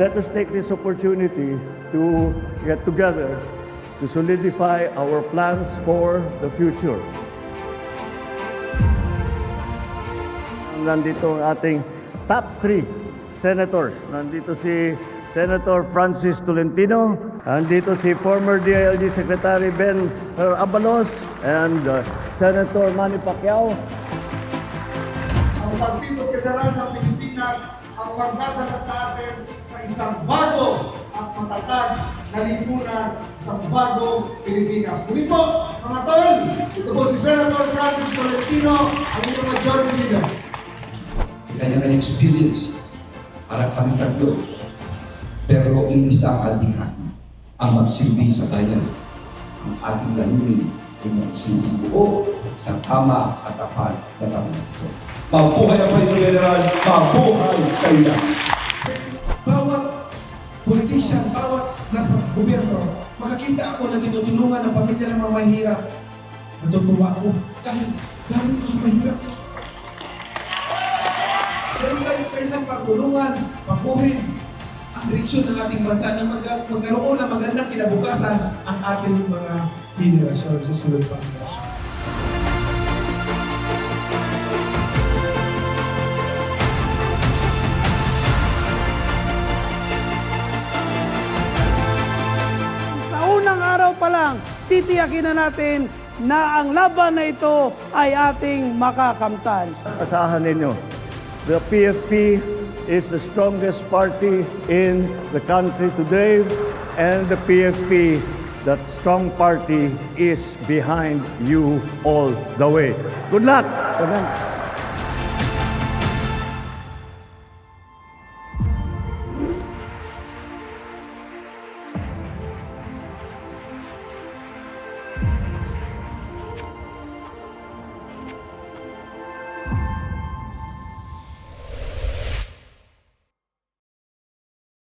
let us take this opportunity to get together to solidify our plans for the future. Nandito ang ating top three senators. Nandito si Senator Francis Tolentino, nandito si former DILG Secretary Ben Abalos, and uh, Senator Manny Pacquiao, ang Partido Federal ng Pilipinas ang magdadala sa atin sa isang bago at matatag na lipunan sa bagong Pilipinas. Muli po, mga tol, ito po si Senator Francis Tolentino, ang inyong majority leader. kanya na experienced para kami tatlo. Pero iisa ang ating ang magsilbi sa bayan. Ang ating layunin ay magsilbi buo sa tama at tapat. Mabuhay ang Palito Federal! Mabuhay kayo! bawat politician, bawat nasa gobyerno, makakita ako na tinutulungan ng pamilya ng mga mahirap. Natutuwa ako dahil galing ito sa mahirap. Meron tayong kakayahan para tulungan, pabuhin ang direksyon ng ating bansa na mag- magkaroon ng magandang kinabukasan ang ating mga henerasyon, susunod pang henerasyon. Lang, titiyakin na natin na ang laban na ito ay ating makakamtan. asahan ninyo. The PFP is the strongest party in the country today and the PFP, that strong party, is behind you all the way. Good luck! Good luck.